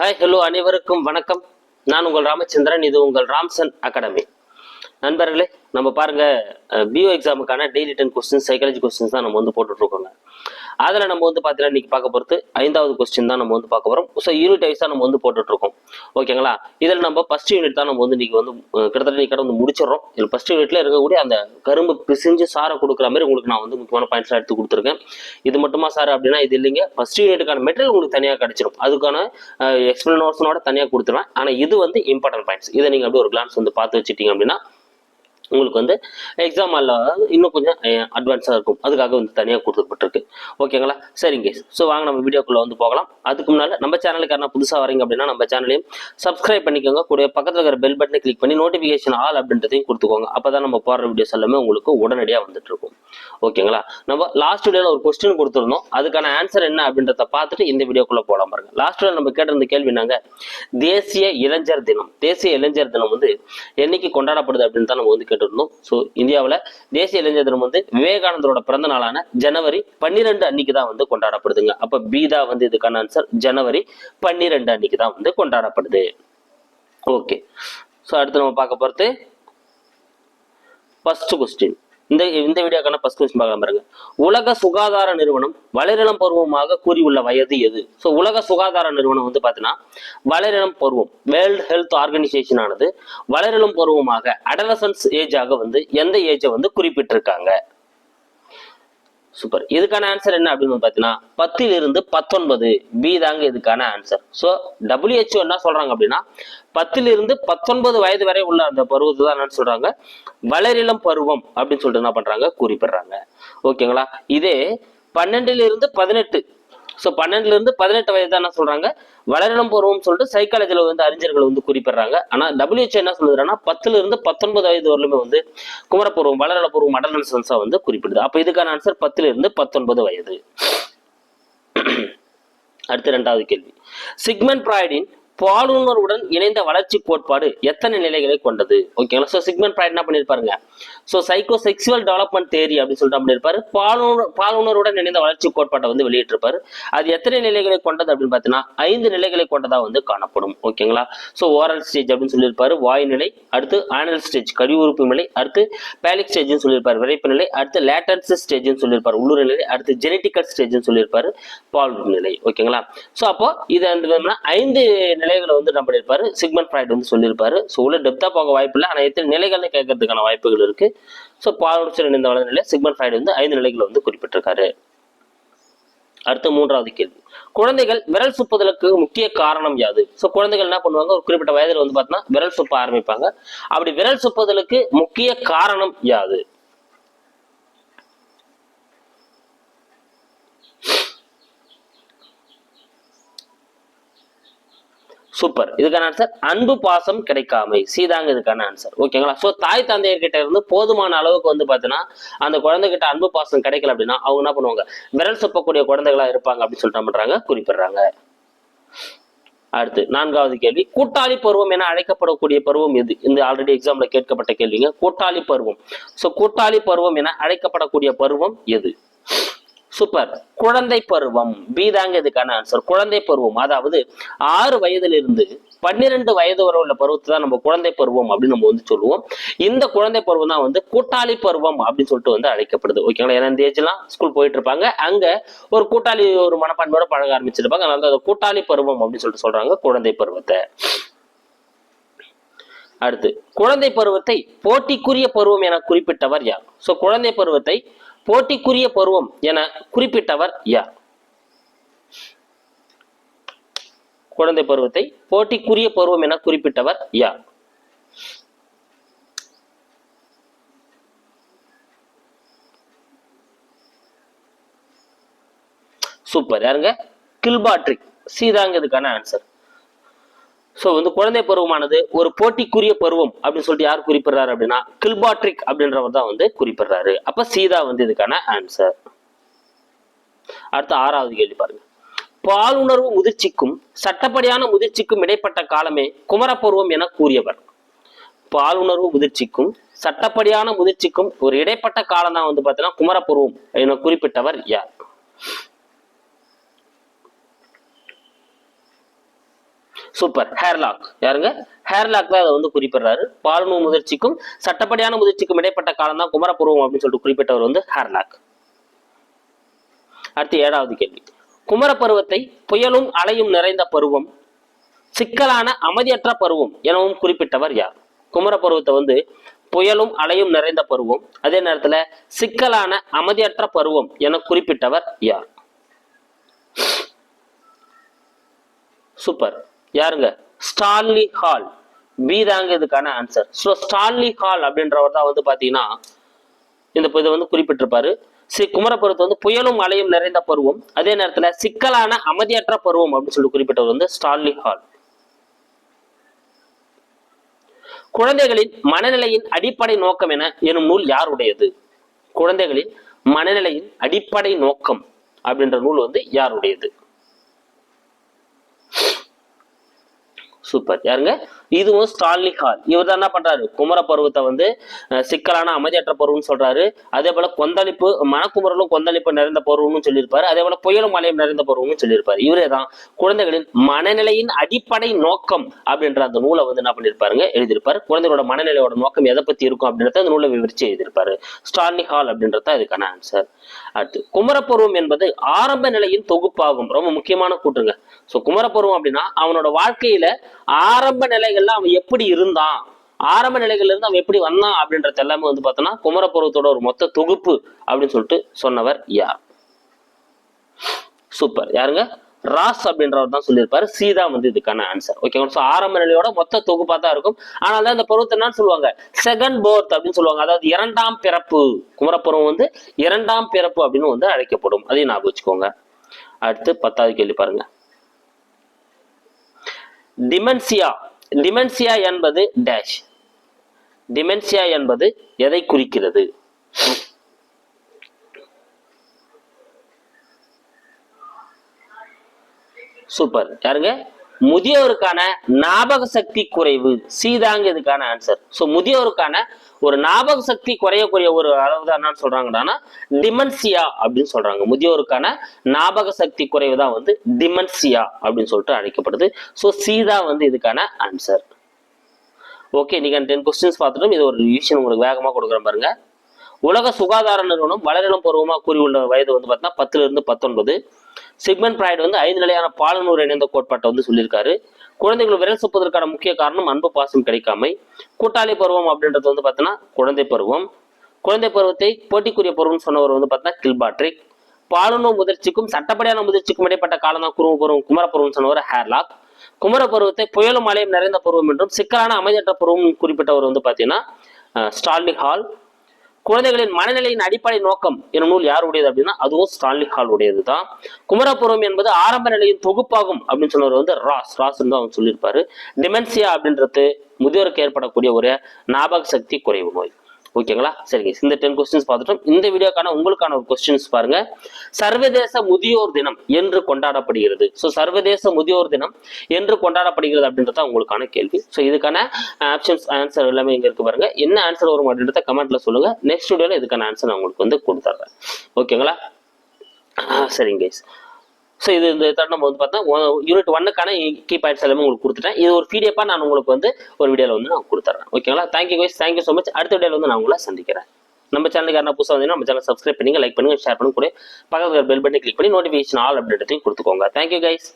Hi hello அனைவருக்கும் வணக்கம். நான் உங்கள் ராமச்சந்திரன் இது உங்கள் ராம்சன் அகாடமி. நண்பர்களே நம்ம பாருங்க PO எக்ஸாமுக்கான daily ten question psychology questions தான் நம்ம வந்து போட்டுட்ருக்கோங்க. அதில் நம்ம வந்து பார்த்தீங்கன்னா இன்னைக்கு பார்க்க போகிறது ஐந்தாவது கொஸ்டின் தான் நம்ம வந்து பார்க்க போகிறோம் ஸோ யூனிட் வைஸ் தான் நம்ம வந்து போட்டுட்ருக்கோம். ஓகேங்களா இதில் நம்ம ஃபஸ்ட் யூனிட் தான் நம்ம வந்து இன்றைக்கி வந்து கிட்டத்தட்ட இன்றைக்கி வந்து முடிச்சிடறோம். இதில் ஃபர்ஸ்ட் யூனிட்ல இருக்கக்கூடிய அந்த கரும்பு பிசிஞ்சு சாரை கொடுக்குற மாதிரி உங்களுக்கு நான் வந்து முக்கியமான பாயிண்ட்ஸ் எடுத்து கொடுத்துருக்கேன். இது மட்டுமா சார் அப்படின்னா இது இல்லைங்க. ஃபர்ஸ்ட் யூனிட்டுக்கான மெட்டீரியல் உங்களுக்கு தனியாக கிடச்சிடும். அதுக்கான எக்ஸ்பிளனோஷனோட தனியாக கொடுத்துருவேன். ஆனால் இது வந்து இம்பார்ட்டன்ட் பாயிண்ட்ஸ் இதை நீங்கள் அப்படியே ஒரு கிளான்ஸ் வந்து பார்த்து வச்சுட்டீங்க அப்படின்னா உங்களுக்கு வந்து எக்ஸாம் அல்ல இன்னும் கொஞ்சம் அட்வான்ஸாக இருக்கும். அதுக்காக வந்து தனியாக கொடுத்துப்பட்டிருக்கு ஓகேங்களா சரிங்க ஸோ வாங்க நம்ம வீடியோக்குள்ளே வந்து போகலாம். அதுக்கு முன்னால் நம்ம சேனலுக்கு யாரா புதுசாக வரீங்க அப்படின்னா நம்ம சேனலையும் சப்ஸ்கிரைப் பண்ணிக்கோங்க. கூட பக்கத்தில் இருக்கிற பெல் பட்டனை கிளிக் பண்ணி நோட்டிஃபிகேஷன் ஆல் அப்படின்றதையும் கொடுத்துக்கோங்க. அப்போ தான் நம்ம போடுற வீடியோஸ் எல்லாமே உங்களுக்கு உடனடியாக வந்துட்டு இருக்கும். ஓகேங்களா நம்ம லாஸ்ட் வீடியோவில் ஒரு கொஸ்டின் கொடுத்துருந்தோம். அதுக்கான ஆன்சர் என்ன அப்படின்றத பார்த்துட்டு இந்த வீடியோக்குள்ளே போகலாம் பாருங்க. லாஸ்ட் வீடியோ நம்ம கேட்டிருந்த கேள்வி என்னங்க? தேசிய இளைஞர் தினம். தேசிய இளைஞர் தினம் வந்து என்னைக்கு கொண்டாடப்படுது அப்படின்னு தான் நம்ம வந்து கேட்டிருந்தோம் ஸோ இந்தியாவில் தேசிய இளைஞர் தினம் வந்து விவேகானந்தரோட பிறந்த நாளான ஜனவரி பன்னிரெண்டு அன்னைக்கு தான் வந்து கொண்டாடப்படுதுங்க. அப்போ பீதா வந்து இதுக்கான ஆன்சர் ஜனவரி பன்னிரெண்டு அன்னைக்கு தான் வந்து கொண்டாடப்படுது. ஓகே ஸோ அடுத்து நம்ம பார்க்க போகிறது ஃபர்ஸ்ட் கொஸ்டின் இந்த இந்த வீடியோக்கான ஃபர்ஸ்ட் கொஸ்டின் பார்க்கலாம் பாருங்க. உலக சுகாதார நிறுவனம் வளரிளம் பருவமாக கூறியுள்ள வயது எது? ஸோ உலக சுகாதார நிறுவனம் வந்து பார்த்தீங்கன்னா வளரிளம் பருவம் வேர்ல்டு ஹெல்த் ஆர்கனைசேஷன் ஆனது வளரிளம் பருவமாக அடலசன்ஸ் ஏஜாக வந்து எந்த ஏஜை வந்து குறிப்பிட்டிருக்காங்க? சூப்பர் இதுக்கான ஆன்சர் என்ன அப்படின்னு பார்த்தீங்கன்னா பத்தில் இருந்து பத்தொன்பது பி தாங்க இதுக்கான ஆன்சர் ஸோ டபிள்யூஹெச்ஓ என்ன சொல்றாங்க அப்படின்னா பத்தில் இருந்து பத்தொன்பது வயது வரை உள்ள அந்த பருவத்தை தான் என்ன சொல்றாங்க. வளரிளம் பருவம் அப்படின்னு சொல்லிட்டு என்ன பண்றாங்க? குறிப்பிடுறாங்க. ஓகேங்களா இதே பன்னெண்டுல இருந்து பதினெட்டு ஸோ பன்னெண்டுலேருந்து பதினெட்டு வயது தான் என்ன சொல்கிறாங்க வளரிளம் பருவம் சொல்லிட்டு சைக்காலஜியில் வந்து அறிஞர்கள் வந்து குறிப்பிடுறாங்க. ஆனால் டபிள்யூஹெச் என்ன சொல்லுதுன்னா பத்துலேருந்து பத்தொன்பது வயது வரலுமே வந்து குமரப்பருவம் வளரிள பருவம் அடலன்சன்ஸா வந்து குறிப்பிடுது. அப்போ இதுக்கான ஆன்சர் பத்துலேருந்து பத்தொன்பது வயது. அடுத்த ரெண்டாவது கேள்வி. சிக்மன் பிராய்டின் பாலுணர்வுடன் இணைந்த வளர்ச்சி கோட்பாடு எத்தனை நிலைகளை கொண்டது? ஓகேங்களா ஸோ சிக்மெண்ட் ப்ராய்ட் என்ன பண்ணியிருப்பாருங்க? So psycho sexual development theory அப்படின்னு சொல்லிட்டு பண்ணியிருப்பாரு? பாலுணர் பாலுணர்வுடன் இணைந்த வளர்ச்சி கோட்பாட்டை வந்து வெளியிட்டிருப்பாரு. அது எத்தனை நிலைகளை கொண்டது அப்படின்னு பார்த்தீங்கன்னா ஐந்து நிலைகளை கொண்டதாக வந்து காணப்படும். ஓகேங்களா ஸோ ஓரல் ஸ்டேஜ் அப்படின்னு சொல்லியிருப்பாரு. வாய் நிலை அடுத்து ஆனல் ஸ்டேஜ் கழிவு உறுப்பு நிலை அடுத்து பேலிக் ஸ்டேஜ்னு சொல்லியிருப்பாரு. விரைப்பு நிலை அடுத்து லேட்டன்ஸ் ஸ்டேஜ்னு சொல்லியிருப்பாரு. உள்ளூர் நிலை அடுத்து ஜெனட்டிக்கல் ஸ்டேஜ்னு சொல்லியிருப்பாரு. பால் நிலை. ஓகேங்களா ஸோ அப்போ இது ஐந்து நிலை ஐந்து நிலைகளை வந்து நம்ம பண்ணியிருப்பாரு. சிக்மன் ஃப்ராய்ட் வந்து சொல்லியிருப்பாரு. ஸோ உள்ள டெப்தா போக வாய்ப்பு இல்லை. ஆனால் எத்தனை நிலைகள்னு கேட்கறதுக்கான வாய்ப்புகள் இருக்கு. ஸோ பாலுடன் இணைந்த வளர்ந்த நிலை சிக்மன் ஃப்ராய்ட் வந்து ஐந்து நிலைகளை வந்து குறிப்பிட்டிருக்காரு. அடுத்து மூன்றாவது கேள்வி. குழந்தைகள் விரல் சுப்புதலுக்கு முக்கிய காரணம் யாது? ஸோ குழந்தைகள் என்ன பண்ணுவாங்க? ஒரு குறிப்பிட்ட வயதில் வந்து பார்த்தீங்கன்னா விரல் சுப்ப ஆரம்பிப்பாங்க. அப்படி விரல் சுப்புதலுக்கு முக்கிய காரணம் யாது? சூப்பர் இதுக்கான ஆன்சர் அன்பு பாசம் கிடைக்காமை. சீதாங்க இதுக்கான ஆன்சர் ஓகேங்களா ஸோ தாய் தந்தையர்கிட்ட இருந்து போதுமான அளவுக்கு வந்து பார்த்தீங்கன்னா அந்த குழந்தைகிட்ட அன்பு பாசம் கிடைக்கல அப்படின்னா அவங்க என்ன பண்ணுவாங்க? விரல் சொப்பக்கூடிய குழந்தைகளா இருப்பாங்க அப்படின்னு சொல்லிட்டு பண்ணுறாங்க பண்றாங்க? குறிப்பிடுறாங்க. அடுத்து நான்காவது கேள்வி. கூட்டாளி பருவம் என அழைக்கப்படக்கூடிய பருவம் எது? இந்த ஆல்ரெடி எக்ஸாம்ல கேட்கப்பட்ட கேள்விங்க. கூட்டாளி பருவம். ஸோ கூட்டாளி பருவம் என அழைக்கப்படக்கூடிய பருவம் எது? சூப்பர் குழந்தை பருவம். பி தாங்க இதுக்கான ஆன்சர் குழந்தை பருவம். அதாவது ஆறு வயதிலிருந்து பன்னிரெண்டு வயது வரை உள்ள பருவத்தை தான் நம்ம குழந்தை பருவம் அப்படின்னு நம்ம வந்து சொல்லுவோம். இந்த குழந்தை பருவம் தான் வந்து கூட்டாளி பருவம் அப்படின்னு சொல்லிட்டு வந்து அழைக்கப்படுது. ஓகேங்களா ஏன்னா இந்த ஏஜ்லாம் ஸ்கூல் போயிட்டு இருப்பாங்க அங்க ஒரு கூட்டாளி ஒரு மனப்பான்மையோட பழக ஆரம்பிச்சிருப்பாங்க. அதனால அதை கூட்டாளி பருவம் அப்படின்னு சொல்லிட்டு சொல்றாங்க குழந்தை பருவத்தை. அடுத்து குழந்தை பருவத்தை போட்டிக்குரிய பருவம் என குறிப்பிட்டவர் யார்? சோ குழந்தை பருவத்தை போட்டிக்குரிய பருவம் என குறிப்பிட்டவர் யார்? குழந்தை பருவத்தை போட்டிக்குரிய பருவம் என குறிப்பிட்டவர் யார்? சூப்பர். யாருங்க? கில்பாட்ரிக். சீதாங்கிறதுக்கான ஆன்சர் ஸோ வந்து குழந்தை பருவமானது ஒரு போட்டிக்குரிய பருவம் அப்படின்னு சொல்லிட்டு யார் குறிப்பிடுறாரு அப்படின்னா கில்பாட்ரிக் அப்படின்றவர் தான் வந்து குறிப்பிடுறாரு. அப்ப சீதா வந்து இதுக்கான ஆன்சர் அடுத்த ஆறாவது கேள்வி பாருங்க. பாலுணர்வு முதிர்ச்சிக்கும் சட்டப்படியான முதிர்ச்சிக்கும் இடைப்பட்ட காலமே குமரப்பருவம் என கூறியவர். பாலுணர்வு முதிர்ச்சிக்கும் சட்டப்படியான முதிர்ச்சிக்கும் ஒரு இடைப்பட்ட காலம் தான் வந்து பார்த்தீங்கன்னா குமரப்பருவம் என குறிப்பிட்டவர் யார்? சூப்பர் ஹேர்லாக் யாருங்க? ஹேர்லாக் தான் அதை வந்து குறிப்பிடுறாரு. பால்னு முதிர்ச்சிக்கும் சட்டப்படியான முதிர்ச்சிக்கும் இடைப்பட்ட காலம் தான் குமரப்பருவம் அப்படின்னு சொல்லிட்டு குறிப்பிட்டவர் வந்து ஹேர்லாக் அடுத்து ஏழாவது கேள்வி. குமரப்பருவத்தை புயலும் அலையும் நிறைந்த பருவம் சிக்கலான அமைதியற்ற பருவம் எனவும் குறிப்பிட்டவர் யார்? குமரப்பருவத்தை வந்து புயலும் அலையும் நிறைந்த பருவம் அதே நேரத்துல சிக்கலான அமைதியற்ற பருவம் என குறிப்பிட்டவர் யார்? சூப்பர் யாருங்க? Stanley hall. பி தாங்க இதுக்கான ஆன்சர் ஸோ ஸ்டான்லி ஹால் அப்படின்றவர் தான் வந்து பாத்தீங்கன்னா இந்த இதை வந்து குறிப்பிட்டிருப்பாரு. ஸ்ரீ குமரப்பருவத்தை வந்து புயலும் மழையும் நிறைந்த பருவம். அதே நேரத்துல சிக்கலான அமைதியற்ற பருவம் அப்படின்னு சொல்லி குறிப்பிட்டவர் வந்து ஸ்டான்லி ஹால். குழந்தைகளின் மனநிலையின் அடிப்படை நோக்கம் என எனும் நூல் யாருடையது? குழந்தைகளின் மனநிலையின் அடிப்படை நோக்கம் அப்படின்ற நூல் வந்து யாருடையது? சூப்பர் யாருங்க? இதுவும் ஸ்டான்லி ஹால் இவர் தான் என்ன பண்றாரு? குமர பருவத்தை வந்து சிக்கலான அமைதியற்ற பருவம்னு சொல்றாரு. அதே போல கொந்தளிப்பு மனக்குமரலும் கொந்தளிப்பு நிறைந்த பருவம்னு சொல்லியிருப்பாரு. அதே போல புயலும் மலையும் நிறைந்த பருவம்னு சொல்லியிருப்பாரு. இவரே தான் குழந்தைகளின் மனநிலையின் அடிப்படை நோக்கம் அப்படின்ற அந்த நூலை வந்து என்ன பண்ணியிருப்பாருங்க? எழுதியிருப்பாரு. குழந்தைகளோட மனநிலையோட நோக்கம் எதை பத்தி இருக்கும் அப்படின்றத அந்த நூலை விவரிச்சு எழுதியிருப்பாரு. ஸ்டான்லி ஹால் அப்படின்றத இதுக்கான ஆன்சர் அடுத்து குமரப்பருவம் என்பது ஆரம்ப நிலையின் தொகுப்பாகும். ரொம்ப முக்கியமான கூட்டுங்க ஸோ குமரப்பருவம் அப்படின்னா அவனோட வாழ்க்கையில ஆரம்ப நிலைகள்ல அவன் எப்படி இருந்தான்? ஆரம்ப நிலைகள்ல இருந்து அவன் எப்படி வந்தான் அப்படின்றது எல்லாமே வந்து பார்த்தோன்னா குமரப்பருவத்தோட ஒரு மொத்த தொகுப்பு அப்படின்னு சொல்லிட்டு சொன்னவர் யார்? சூப்பர் யாருங்க? ராஸ் அப்படின்றவர் தான் சொல்லியிருப்பாரு. சீதா வந்து இதுக்கான ஆன்சர் ஓகேங்களா ஸோ ஆரம்ப நிலையோட மொத்த தொகுப்பா தான் இருக்கும். ஆனால் தான் இந்த பருவத்தை என்னன்னு சொல்லுவாங்க? செகண்ட் போர்த் அப்படின்னு சொல்லுவாங்க. அதாவது இரண்டாம் பிறப்பு. குமரப்பருவம் வந்து இரண்டாம் பிறப்பு அப்படின்னு வந்து அழைக்கப்படும். அதையும் ஞாபகம் வச்சுக்கோங்க. அடுத்து பத்தாவது கேள்வி பாருங்க. டிமென்சியா டிமென்சியா என்பது டேஷ் டிமென்சியா என்பது எதை குறிக்கிறது? சூப்பர் யாருங்க? முதியோருக்கான ஞாபக சக்தி குறைவு. சீதாங்க இதுக்கான ஆன்சர் ஸோ முதியோருக்கான ஒரு ஞாபக சக்தி குறையக்கூடிய ஒரு அளவு தான் என்னன்னு சொல்றாங்கன்னா டிமன்சியா அப்படின்னு சொல்றாங்க. முதியோருக்கான ஞாபக சக்தி குறைவு தான் வந்து டிமென்சியா அப்படின்னு சொல்லிட்டு அழைக்கப்படுது. ஸோ சீதா வந்து இதுக்கான ஆன்சர் ஓகே நீங்கள் டென் கொஸ்டின்ஸ் பார்த்துட்டோம் இது ஒரு ரிவிஷன் உங்களுக்கு வேகமாக கொடுக்குறேன் பாருங்க. உலக சுகாதார நிறுவனம் வளரினம் பூர்வமாக கூறியுள்ள வயது வந்து பார்த்தீங்கன்னா பத்துல இருந்து பத்தொன்பது. சிக்மன் பிராய்டு வந்து ஐந்து நிலையான பாலனூர் இணைந்த கோட்பாட்டை வந்து சொல்லியிருக்காரு. குழந்தைகள் விரல் சுப்பதற்கான முக்கிய காரணம் அன்பு பாசம் கிடைக்காமை. கூட்டாளி பருவம் அப்படின்றது வந்து பார்த்தீங்கன்னா குழந்தை பருவம். குழந்தை பருவத்தை போட்டிக்குரிய பருவம்னு சொன்னவர் வந்து பார்த்தீங்கன்னா கில்பாட்ரிக். பாலுணவு முதிர்ச்சிக்கும் சட்டப்படியான முதிர்ச்சிக்கும் இடைப்பட்ட காலம் தான் குருவ பருவம் குமரப்பருவம் சொன்னவர் ஹேர்லாக். குமர பருவத்தை புயலும் மலையும் நிறைந்த பருவம் என்றும் சிக்கலான அமைதியற்ற பருவம் குறிப்பிட்டவர் வந்து பார்த்தீங்கன்னா அஹ், ஹால். குழந்தைகளின் மனநிலையின் அடிப்படை நோக்கம் என்னும் நூல் யாருடையது அப்படின்னா அதுவும் ஸ்டான்லி ஹால் உடையது தான் குமரபுரம் என்பது ஆரம்ப நிலையின் தொகுப்பாகும் அப்படின்னு சொன்னவர் வந்து ராஸ். ராஸ் தான் அவர் சொல்லியிருப்பாரு. டிமென்சியா அப்படின்றது முதியோருக்கு ஏற்படக்கூடிய ஒரு ஞாபக சக்தி குறைவு நோய். ஓகேங்களா? சரிங்க இந்த டென் கொஸ்டின்ஸ் பார்த்துட்டோம். இந்த வீடியோக்கான உங்களுக்கான ஒரு கொஸ்டின்ஸ் பாருங்க. சர்வதேச முதியோர் தினம் என்று கொண்டாடப்படுகிறது. ஸோ சர்வதேச முதியோர் தினம் என்று கொண்டாடப்படுகிறது அப்படின்றத உங்களுக்கான கேள்வி. ஸோ இதுக்கான uh, ஆப்ஷன்ஸ் ஆன்சர் எல்லாமே இங்க இருக்கு பாருங்க. என்ன ஆன்சர் வரும் அப்படின்றத கமெண்ட்ல சொல்லுங்க. நெக்ஸ்ட் வீடியோவில் இதுக்கான ஆன்சர் நான் உங்களுக்கு வந்து கொடுத்துட்றேன் ஓகேங்களா? சரிங்க கைஸ் ஸோ இது இந்த தடவை நம்ம வந்து பார்த்தா யூனிட் ஒன்னுக்கான கீ பாயிண்ட்ஸ் எல்லாமே உங்களுக்கு கொடுத்துட்டேன். இது ஒரு பிடிஎஃபாக நான் உங்களுக்கு வந்து ஒரு வீடியோவில் வந்து நான் கொடுத்துட்றேன் ஓகேங்களா thank you guys thank you so much அடுத்த வீடியோவில் வந்து நான் உங்களை சந்திக்கிறேன். நம்ம சேனலுக்கு யாரா புதுசாக வந்தீங்கன்னா நம்ம சேனல் சப்ஸ்கிரைப் பண்ணுங்க லைக் பண்ணுங்க ஷேர் பண்ணுங்க. கூட பக்கத்தில் பெல் பட்டனை கிளிக் பண்ணி நோட்டிஃபிகேஷன் ஆல் அப்டேட்டையும் கொடுத்துக்கோங்க. Thank you guys